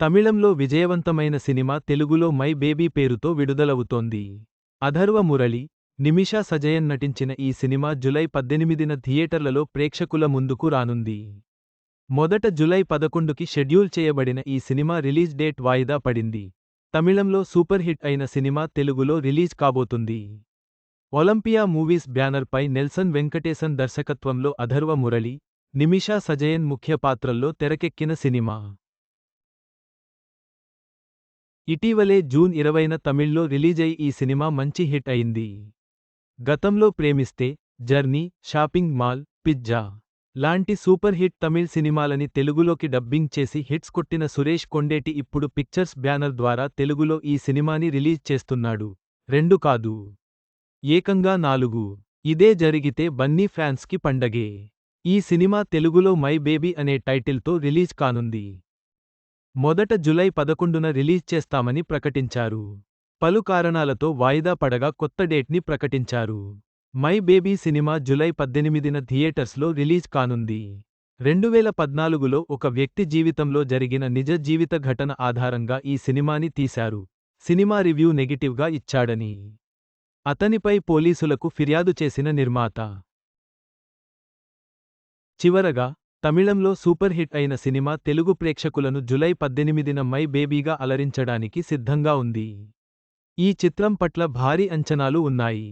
తమిళంలో విజయవంతమైన సినిమా తెలుగులో మై బేబీ పేరుతో విడుదలవుతోంది. అధర్వ మురళి నిమిషా సజయన్ నటించిన ఈ సినిమా జులై పద్దెనిమిదిన థియేటర్లలో ప్రేక్షకుల ముందుకు రానుంది. మొదట జులై పదకొండుకి షెడ్యూల్ చేయబడిన ఈ సినిమా రిలీజ్ డేట్ వాయిదా పడింది. తమిళంలో సూపర్ హిట్ అయిన సినిమా తెలుగులో రిలీజ్ కాబోతుంది. ఒలింపియా మూవీస్ బ్యానర్పై నెల్సన్ వెంకటేసన్ దర్శకత్వంలో అధర్వ మురళి నిమిషా సజయన్ ముఖ్య పాత్రల్లో తెరకెక్కిన సినిమా. ఇటీవలే జూన్ ఇరవైన తమిళ్ళో రిలీజై ఈ సినిమా మంచి హిట్ అయింది. గతంలో Premisthe journey shopping mall pizza లాంటి సూపర్ హిట్ తమిళ్ సినిమాలని తెలుగులోకి డబ్బింగ్ చేసి హిట్స్ కొట్టిన సురేష్ కొండేటి ఇప్పుడు పిక్చర్స్ బ్యానర్ ద్వారా తెలుగులో ఈ సినిమాని రిలీజ్ చేస్తున్నాడు. రెండు కాదు. ఏకంగా నాలుగు. ఇదే జరిగితే బన్నీ ఫ్యాన్స్కి పండగే. ఈ సినిమా తెలుగులో మై బేబీ అనే టైటిల్తో రిలీజ్ కానుంది. మొదట జులై పదకొండున రిలీజ్ చేస్తామని ప్రకటించారు. పలు కారణాలతో వాయిదా పడగా కొత్త డేట్ని ప్రకటించారు. మై బేబీ సినిమా జులై పద్దెనిమిదిన థియేటర్స్లో రిలీజ్ కానుంది. రెండువేల పద్నాలుగులో ఒక వ్యక్తి జీవితంలో జరిగిన నిజ జీవిత ఘటన ఆధారంగా ఈ సినిమాని తీశారు. సినిమా రివ్యూ నెగిటివ్గా ఇచ్చాడని. అతనిపై పోలీసులకు ఫిర్యాదు చేసిన నిర్మాత. చివరగా తమిళంలో సూపర్ హిట్ అయిన సినిమా తెలుగు ప్రేక్షకులను జులై పద్దెనిమిదిన మై బేబీగా అలరించడానికి సిద్ధంగా ఉంది. ఈ చిత్రం పట్ల భారీ అంచనాలు ఉన్నాయి.